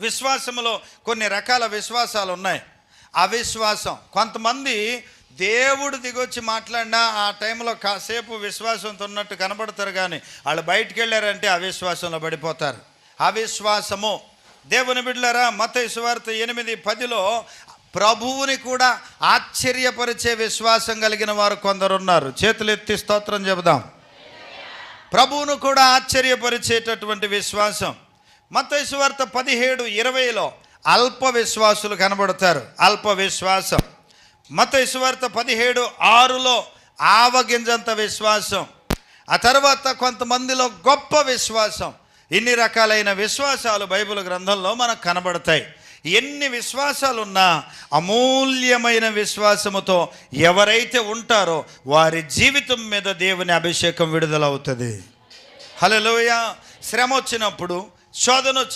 విశ్వాసంలో కొన్ని రకాల విశ్వాసాలు ఉన్నాయి. అవిశ్వాసం. కొంతమంది దేవుడు దిగొచ్చి మాట్లాడినా ఆ టైంలో కాసేపు విశ్వాసంతో ఉన్నట్టు కనబడతారు కానీ వాళ్ళు బయటికి వెళ్ళారంటే అవిశ్వాసంలో పడిపోతారు. అవిశ్వాసము. దేవుని బిడ్డలారా మత సువార్త ఎనిమిది పదిలో ప్రభువుని కూడా ఆశ్చర్యపరిచే విశ్వాసం కలిగిన వారు కొందరు ఉన్నారు చేతులు ఎత్తి స్తోత్రం చెబుదాం. ప్రభువును కూడా ఆశ్చర్యపరిచేటటువంటి విశ్వాసం. మతేశ్వార్త పదిహేడు ఇరవైలో అల్ప విశ్వాసులు కనబడతారు. అల్ప విశ్వాసం. మతేశ్వార్త పదిహేడు ఆరులో ఆవగింజంత విశ్వాసం. ఆ తర్వాత కొంతమందిలో గొప్ప విశ్వాసం. ఇన్ని రకాలైన విశ్వాసాలు బైబిల్ గ్రంథంలో మనకు కనబడతాయి. ఎన్ని విశ్వాసాలు ఉన్నా అమూల్యమైన విశ్వాసముతో ఎవరైతే ఉంటారో వారి జీవితం మీద దేవుని అభిషేకం విడుదలవుతుంది. హలోయ శ్రమ వచ్చినప్పుడు శోధన వచ్చి